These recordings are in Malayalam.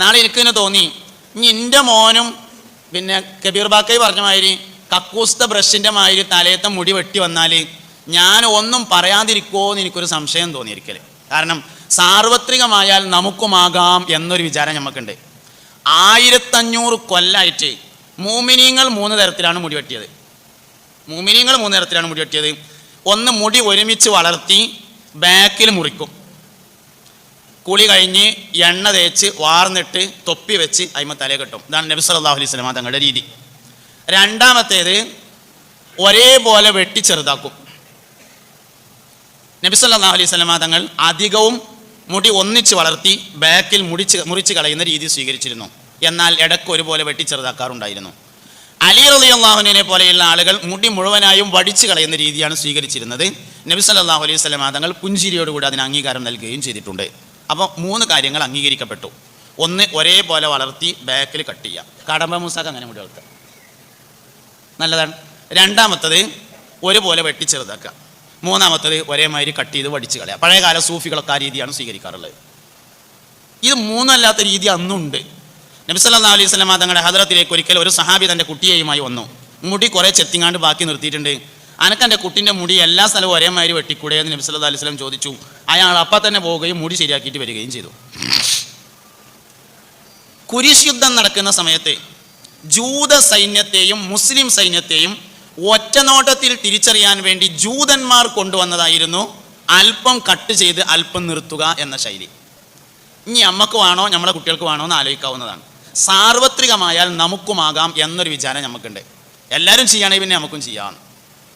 നാളെ എനിക്ക് തന്നെ തോന്നി. ഇനി എന്റെ മോനും പിന്നെ കബീർ ബാക്കൈ പറഞ്ഞ മാതിരി കക്കൂസ്ത ബ്രഷിന്റെ മാതിരി തലയത്തെ മുടി വെട്ടി വന്നാൽ ഞാൻ ഒന്നും പറയാതിരിക്കുമോ എന്ന് എനിക്കൊരു സംശയം തോന്നിയിരിക്കൽ കാരണം സാർവത്രികമായാൽ നമുക്കുമാകാം എന്നൊരു വിചാരം നമുക്കുണ്ട് ആയിരത്തഞ്ഞൂറ് കൊല്ലായിട്ട് മൂമിനീങ്ങൾ മൂന്ന് തരത്തിലാണ് മുടി വെട്ടിയത്. മൂമിനീങ്ങൾ മൂന്ന് തരത്തിലാണ് മുടി വെട്ടിയത്. ഒന്ന് മുടി ഒരുമിച്ച് വളർത്തി ബാക്കിൽ മുറിക്കും. കുളി കഴിഞ്ഞ് എണ്ണ തേച്ച് വാർന്നിട്ട് തൊപ്പി വെച്ച് അയിമ തല കെട്ടും. ഇതാണ് നബി സല്ലല്ലാഹു അലൈഹി സ്വലമ തങ്ങളുടെ രീതി. രണ്ടാമത്തേത് ഒരേപോലെ വെട്ടി ചെറുതാക്കും. നബി സല്ലല്ലാഹു അലൈഹി സ്വലമ തങ്ങൾ അധികവും മുടി ഒന്നിച്ച് വളർത്തി ബാക്കിൽ മുടിച്ച് മുറിച്ച് കളയുന്ന രീതി സ്വീകരിച്ചിരുന്നു. എന്നാൽ ഇടയ്ക്ക് ഒരുപോലെ വെട്ടി ചെറുതാക്കാറുണ്ടായിരുന്നു. അലി റളിയല്ലാഹുവിനെ പോലെയുള്ള ആളുകൾ മുടി മുഴുവനായും വടിച്ചു കളയുന്ന രീതിയാണ് സ്വീകരിച്ചിരുന്നത്. നബി സല്ലല്ലാഹു അലൈഹി വസല്ലം തങ്ങൾ പുഞ്ചിരിയോടുകൂടി അതിന് അംഗീകാരം നൽകുകയും ചെയ്തിട്ടുണ്ട്. അപ്പോൾ മൂന്ന് കാര്യങ്ങൾ അംഗീകരിക്കപ്പെട്ടു. ഒന്ന് ഒരേപോലെ വളർത്തി ബാക്കിൽ കട്ട് ചെയ്യുക കടമ്പ മൂസാക്ക് അങ്ങനെ മുടി വളർത്തുക. നല്ലതാണ്. രണ്ടാമത്തത് ഒരുപോലെ വെട്ടി ചെറുതാക്കുക. മൂന്നാമത്തത് ഒരേമാതിരി കട്ട് ചെയ്ത് വടിച്ച് കളയുക. പഴയകാല സൂഫികളൊക്കെ ആ രീതിയാണ് സ്വീകരിക്കാറുള്ളത്. ഇത് മൂന്നല്ലാത്ത രീതി അന്നുണ്ട്. നബിസല്ലാ അലൈഹി വസല്ലം തങ്ങളുടെ ഹദറത്തിലേക്ക് ഒരിക്കൽ ഒരു സഹാബി തന്റെ കുട്ടിയെയുമായി വന്നു. മുടി കുറേ ചെത്തിങ്ങാണ്ട് ബാക്കി നിർത്തിയിട്ടുണ്ട്. അനക്ക് എന്റെ കുട്ടിന്റെ മുടി എല്ലാ സ്ഥലവും ഒരേമാതിരി വെട്ടിക്കൂടെ എന്ന് നബിസല്ലാ അലൈഹി സ്വലം ചോദിച്ചു. അയാൾ അപ്പം തന്നെ പോവുകയും മുടി ശരിയാക്കിയിട്ട് വരികയും ചെയ്തു. കുരിശ് യുദ്ധം നടക്കുന്ന സമയത്ത് ജൂത സൈന്യത്തെയും മുസ്ലിം സൈന്യത്തെയും ഒറ്റനോട്ടത്തിൽ തിരിച്ചറിയാൻ വേണ്ടി ജൂതന്മാർ കൊണ്ടുവന്നതായിരുന്നു അല്പം കട്ട് ചെയ്ത് അല്പം നിർത്തുക എന്ന ശൈലി. ഇനി അമ്മയ്ക്ക് വേണോ നമ്മളെ കുട്ടികൾക്ക് വേണോ എന്ന് ആലോചിക്കാവുന്നതാണ്. സാർവത്രികമായാൽ നമുക്കുമാകാം എന്നൊരു വിചാരം നമുക്കുണ്ട് എല്ലാവരും ചെയ്യുകയാണെങ്കിൽ പിന്നെ നമുക്കും ചെയ്യാം.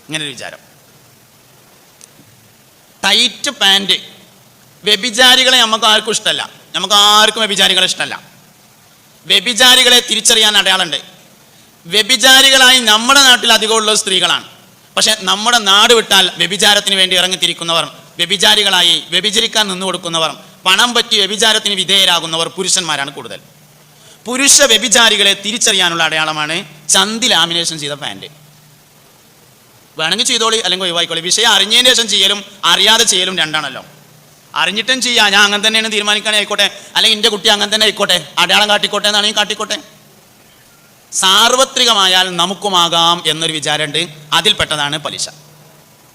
ഇങ്ങനൊരു വിചാരം. Tight pant. വ്യഭിചാരികളെ നമുക്ക് ആർക്കും ഇഷ്ടമല്ല. നമുക്ക് ആർക്കും വ്യഭിചാരികളെ ഇഷ്ടമല്ല. വ്യഭിചാരികളെ തിരിച്ചറിയാൻ അടയാളമുണ്ട്. വ്യഭിചാരികളായി നമ്മുടെ നാട്ടിൽ അധികമുള്ള സ്ത്രീകളാണ്. പക്ഷെ നമ്മുടെ നാട് വിട്ടാൽ വ്യഭിചാരത്തിന് വേണ്ടി ഇറങ്ങിത്തിരിക്കുന്നവർ വ്യഭിചാരികളായി വ്യഭിചരിക്കാൻ നിന്നു കൊടുക്കുന്നവർ പണം പറ്റി വ്യഭിചാരത്തിന് വിധേയരാകുന്നവർ പുരുഷന്മാരാണ് കൂടുതൽ. പുരുഷ വ്യഭിചാരികളെ തിരിച്ചറിയാനുള്ള അടയാളമാണ് ചന്തി ലാമിനേഷൻ ചെയ്ത പാന്റ്. വേണമെങ്കിൽ ചെയ്തോളി അല്ലെങ്കിൽ ഒഴിവായിക്കോളി വിഷയം അറിഞ്ഞതിന് ശേഷം ചെയ്യലും അറിയാതെ ചെയ്യലും രണ്ടാണല്ലോ. അറിഞ്ഞിട്ടും ചെയ്യാം. ഞാൻ അങ്ങനെ തന്നെയാണ് തീരുമാനിക്കണേ. ആയിക്കോട്ടെ. അല്ലെങ്കിൽ എന്റെ കുട്ടി അങ്ങനെ തന്നെ ആയിക്കോട്ടെ. അടയാളം കാട്ടിക്കോട്ടെ എന്നാണെങ്കിൽ കാട്ടിക്കോട്ടെ. സാർവത്രികമായാൽ നമുക്കുമാകാം എന്നൊരു വിചാരമുണ്ട്. അതിൽപ്പെട്ടതാണ് പലിശ.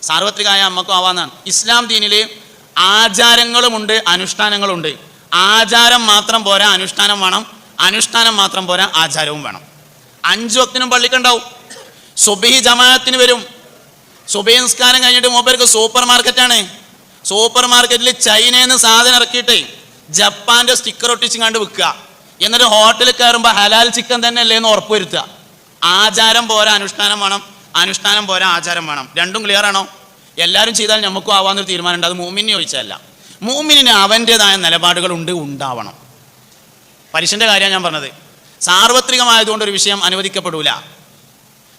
സാർവത്രികമായ നമുക്കും ആവാന്നാണ്. ഇസ്ലാം ദീനിൽ ആചാരങ്ങളുമുണ്ട് അനുഷ്ഠാനങ്ങളുണ്ട്. ആചാരം മാത്രം പോരാ അനുഷ്ഠാനം വേണം. അനുഷ്ഠാനം മാത്രം പോരാ ആചാരവും വേണം. അഞ്ചു വക്തിനും പള്ളിക്കുണ്ടാവും. സുബഹി ജമാഅത്തിന് വരും. സുബഹി നിസ്കാരം കഴിഞ്ഞിട്ട് മൊബൈൽക്ക് സൂപ്പർ മാർക്കറ്റാണ് സൂപ്പർ മാർക്കറ്റിൽ ചൈനയിൽ നിന്ന് സാധനം ഇറക്കിയിട്ട് ജപ്പാന്റെ സ്റ്റിക്കർ ഒട്ടിച്ച് കണ്ട് വിൽക്കുക. എന്നിട്ട് ഹോട്ടലിൽ കയറുമ്പോൾ ഹലാൽ ചിക്കൻ തന്നെ അല്ലേ എന്ന് ഉറപ്പുവരുത്തുക ആചാരം പോരാ അനുഷ്ഠാനം വേണം. അനുഷ്ഠാനം പോരാ ആചാരം വേണം. രണ്ടും ക്ലിയർ ആണോ? എല്ലാവരും ചെയ്താൽ നമുക്കും ആവാന്നൊരു തീരുമാനമുണ്ട്. അത് മൂമിനെ ചോദിച്ചതല്ല. മൂമിനിന് അവന്റെതായ നിലപാടുകൾ ഉണ്ട് ഉണ്ടാവണം. പലിശന്റെ കാര്യമാണ് ഞാൻ പറഞ്ഞത്. സാർവത്രികമായതുകൊണ്ട് ഒരു വിഷയം അനുവദിക്കപ്പെടൂല.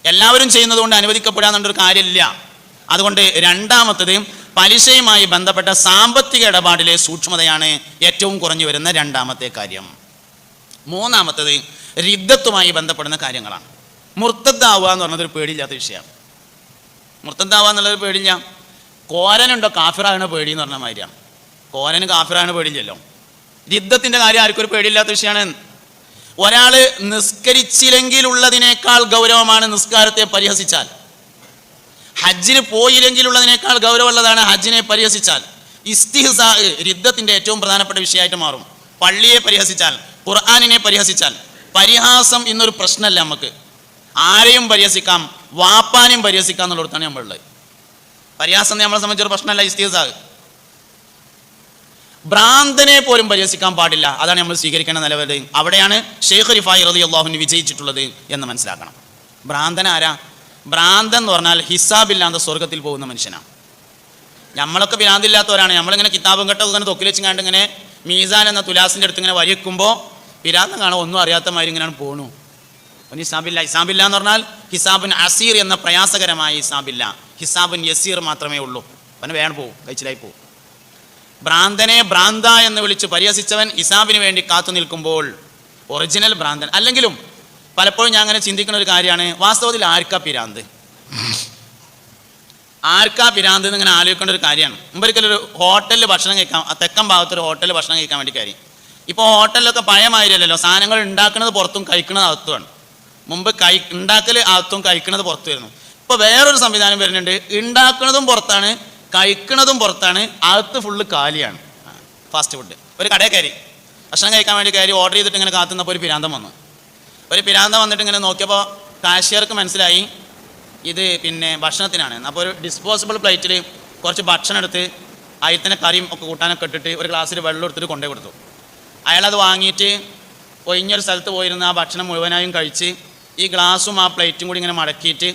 എല്ലാവരും ചെയ്യുന്നതുകൊണ്ട് കൊണ്ട് എന്നുള്ളൊരു കാര്യമില്ല. അതുകൊണ്ട് രണ്ടാമത്തത് പലിശയുമായി ബന്ധപ്പെട്ട സാമ്പത്തിക ഇടപാടിലെ സൂക്ഷ്മതയാണ് ഏറ്റവും കുറഞ്ഞു വരുന്ന രണ്ടാമത്തെ കാര്യം. മൂന്നാമത്തത് രിദ്ധത്വമായി ബന്ധപ്പെടുന്ന കാര്യങ്ങളാണ്. മുർത്തദ്ദാവുക എന്ന് പറഞ്ഞതൊരു പേടിയില്ലാത്ത വിഷയമാണ്. മുർത്തദ്ദാവുക എന്നുള്ളൊരു പേടിയില്ല. കോരനുണ്ടോ കാഫിറാകണ പേടി എന്ന് പറഞ്ഞ മാതിരിയാണ്. കോരന് കാഫിറാകണ പേടിയില്ലല്ലോ. രിദ്ധത്തിന്റെ കാര്യം ആർക്കൊരു പേടിയില്ലാത്ത വിഷയമാണ്. ഒരാൾ നിസ്കരിച്ചില്ലെങ്കിലുള്ളതിനേക്കാൾ ഗൗരവമാണ് നിസ്കാരത്തെ പരിഹസിച്ചാൽ. ഹജ്ജിന് പോയില്ലെങ്കിലുള്ളതിനേക്കാൾ ഗൗരവമുള്ളതാണ് ഹജ്ജിനെ പരിഹസിച്ചാൽ. ഇസ്തിഹ്സാ രുദ്ധത്തിന്റെ ഏറ്റവും പ്രധാനപ്പെട്ട വിഷയമായിട്ട് മാറും. പള്ളിയെ പരിഹസിച്ചാൽ ഖുർആാനിനെ പരിഹസിച്ചാൽ. പരിഹാസം ഇന്നൊരു പ്രശ്നമല്ല നമുക്ക്. ആരെയും പരിഹസിക്കാം വാപ്പാനെയും പരിഹസിക്കാം എന്നുള്ളിടത്താണ് നമ്മളുള്ളത്. പരിഹാസം നമ്മളെ സംബന്ധിച്ചൊരു പ്രശ്നമല്ല ഇസ്തിഹ്സാ. ഭ്രാന്തനെ പോലും പരിഹസിക്കാൻ പാടില്ല. അതാണ് നമ്മൾ സ്വീകരിക്കേണ്ട നിലവിലത് അവിടെയാണ് ഷെയ്ഖ് റിഫായി റതി അള്ളാഹുവിന് വിജയിച്ചിട്ടുള്ളത് എന്ന് മനസ്സിലാക്കണം. ഭ്രാന്തൻ ആരാ? ഭ്രാന്തൻ എന്ന് പറഞ്ഞാൽ ഹിസാബില്ലാത്ത സ്വർഗത്തിൽ പോകുന്ന മനുഷ്യനാണ് നമ്മളൊക്കെ ഭ്രാന്തില്ലാത്തവരാണ്. നമ്മളിങ്ങനെ കിതാബും കെട്ടോ ഇങ്ങനെ തൊക്കിൽ വെച്ച് കണ്ട് ഇങ്ങനെ മീസാൻ എന്ന തുലാസിന്റെ അടുത്ത് ഇങ്ങനെ വരിക്കുമ്പോൾ പിരാന്തം കാണാൻ ഒന്നും അറിയാത്ത മാതിരി ഇങ്ങനെയാണ് പോണു. അവന് ഹിസാബില്ല. ഹിസാബില്ല എന്ന് പറഞ്ഞാൽ ഹിസാബുൻ അസീർ എന്ന പ്രയാസകരമായ ഹിസാബില്ല. ഹിസാബുൻ യസീർ മാത്രമേ ഉള്ളൂ. അവന് വേണം പോകും കഴിച്ചിലായി പോവും. ഭ്രാന്തനെ ഭ്രാന്ത എന്ന് വിളിച്ച് പരിഹസിച്ചവൻ ഇസാബിന് വേണ്ടി കാത്തു നിൽക്കുമ്പോൾ ഒറിജിനൽ ഭ്രാന്തൻ. അല്ലെങ്കിലും പലപ്പോഴും ഞാൻ അങ്ങനെ ചിന്തിക്കുന്ന ഒരു കാര്യമാണ് വാസ്തവത്തിൽ ആർക്കാ പിരാന്ത്? ആർക്കാ പിരാന്ത് എന്ന് ഇങ്ങനെ ആലോചിക്കേണ്ട ഒരു കാര്യമാണ്. മുമ്പൊരിക്കലും ഒരു ഹോട്ടലിൽ ഭക്ഷണം കഴിക്കാൻ തെക്കൻ ഭാഗത്ത് ഒരു ഹോട്ടലിൽ ഭക്ഷണം കഴിക്കാൻ വേണ്ടി കാര്യം ഇപ്പോൾ ഹോട്ടലിലൊക്കെ പഴയ മാതിരിയല്ലല്ലോ സാധനങ്ങൾ ഉണ്ടാക്കുന്നത് പുറത്തും കഴിക്കുന്നത് അകത്തുമാണ്. മുമ്പ് കൈ ഉണ്ടാക്കൽ അകത്തും കഴിക്കുന്നത് പുറത്തു വരുന്നു ഇപ്പോൾ വേറൊരു സംവിധാനം വരുന്നുണ്ട് ഉണ്ടാക്കുന്നതും പുറത്താണ് കഴിക്കുന്നതും പുറത്താണ്. അകത്ത് ഫുള്ള് കാലിയാണ്. ഫാസ്റ്റ് ഫുഡ് ഒരു കടയിൽ കയറി. ഭക്ഷണം കഴിക്കാൻ വേണ്ടി കയറി ഓർഡർ ചെയ്തിട്ട് ഇങ്ങനെ കാത്തുന്നപ്പോൾ ഒരു പിരാന്തം വന്നു. ഒരു പിരാന്തം വന്നിട്ട് ഇങ്ങനെ നോക്കിയപ്പോൾ കാഷ്യർക്ക് മനസ്സിലായി ഇത് പിന്നെ ഭക്ഷണത്തിനാണ്. അപ്പോൾ ഒരു ഡിസ്പോസിബിൾ പ്ലേറ്റിൽ കുറച്ച് ഭക്ഷണം എടുത്ത് അതിൽ തന്നെ കറിയും ഒക്കെ കൂട്ടാനൊക്കെ ഇട്ടിട്ട് ഒരു ഗ്ലാസ്സിൽ വെള്ളം എടുത്തിട്ട് കൊണ്ടേ കൊടുത്തു. അയാളത് വാങ്ങിയിട്ട് ഒഴിഞ്ഞൊരു സ്ഥലത്ത് പോയിരുന്ന ആ ഭക്ഷണം മുഴുവനായും കഴിച്ച് ഈ ഗ്ലാസും ആ പ്ലേറ്റും കൂടി ഇങ്ങനെ മടക്കിയിട്ട്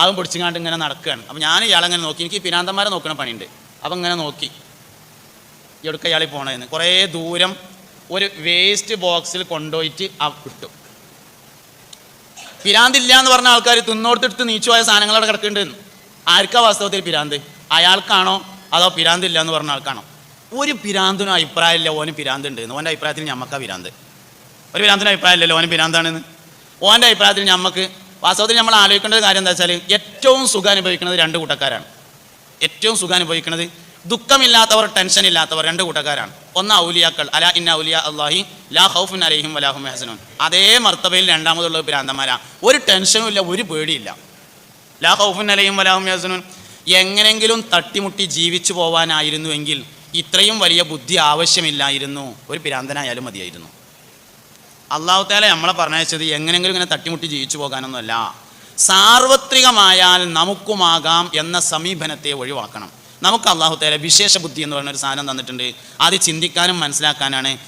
അതും പിടിച്ചിങ്ങാണ്ട് ഇങ്ങനെ നടക്കുകയാണ്. അപ്പോൾ ഞാൻ ഇയാളങ്ങനെ നോക്കി? എനിക്ക് പിനാന്തന്മാരെ നോക്കണ പണിയുണ്ട്. അപ്പം ഇങ്ങനെ നോക്കി. എവിടുക്ക ഇയാളിൽ പോകണമെന്ന് കുറേ ദൂരം ഒരു വേസ്റ്റ് ബോക്സിൽ കൊണ്ടുപോയിട്ട് ഇട്ടു. പിരാന്തില്ല എന്ന് പറഞ്ഞ ആൾക്കാർ തിന്നോടുത്തെടുത്ത് നീച്ചു പോയ സാധനങ്ങൾ അവിടെ കിടക്കുന്നുണ്ട്. ആർക്കാ വാസ്തവത്തിൽ പിരാന്ത്? അയാൾക്കാണോ? അതോ പിരാന്തില്ല എന്ന് പറഞ്ഞ ആൾക്കാണോ? ഒരു പിരാന്തിനും അഭിപ്രായമില്ല. ഓന് പിരാന്തുണ്ട്. എന്ന് ഓന്റെ അഭിപ്രായത്തിൽ ഞമ്മക്കാ പിരാന്ത്. ഒരു പിരാന്തിനും അഭിപ്രായമില്ലല്ലോ. ഓന് പിരാന്താണെന്ന്. ഓന്റെ അഭിപ്രായത്തിൽ ഞമ്മക്ക് വാസ്തവത്തിൽ നമ്മൾ ആലോചിക്കേണ്ട ഒരു കാര്യം എന്താ വെച്ചാൽ ഏറ്റവും സുഖം അനുഭവിക്കുന്നത് രണ്ട് കൂട്ടക്കാരാണ്. ഏറ്റവും സുഖം അനുഭവിക്കുന്നത് ദുഃഖമില്ലാത്തവർ ടെൻഷൻ ഇല്ലാത്തവർ രണ്ട് കൂട്ടക്കാരാണ്. ഒന്ന് ഔലിയാക്കൾ അല ഇന്ന ഔലിയ അള്ളാഹി ലാ ഹൗഫുൻ അലഹിം വലാഹും ഹസനുൻ അതേ മർത്തബയിൽ രണ്ടാമതുള്ള പിരാന്തന്മാരാ ഒരു ടെൻഷനും ഇല്ല ഒരു പേടിയില്ല. ലാ ഹൗഫുൻ അലഹിം വലാഹും ഹസനുൻ എങ്ങനെങ്കിലും തട്ടിമുട്ടി ജീവിച്ചു പോവാനായിരുന്നുവെങ്കിൽ ഇത്രയും വലിയ ബുദ്ധി ആവശ്യമില്ലായിരുന്നു. ഒരു പിരാന്തനായാലും മതിയായിരുന്നു. അള്ളാഹു താല നമ്മളെ പറഞ്ഞയച്ചത് എങ്ങനെങ്കിലും ഇങ്ങനെ തട്ടിമുട്ടി ജീവിച്ചു പോകാനൊന്നുമല്ല. സാർവത്രികമായാൽ നമുക്കുമാകാം എന്ന സമീപനത്തെ ഒഴിവാക്കണം. നമുക്ക് അള്ളാഹു താല വിശേഷ ബുദ്ധി എന്ന് പറയുന്ന ഒരു സാധനം തന്നിട്ടുണ്ട്. അത് ചിന്തിക്കാനും മനസ്സിലാക്കാനാണ്.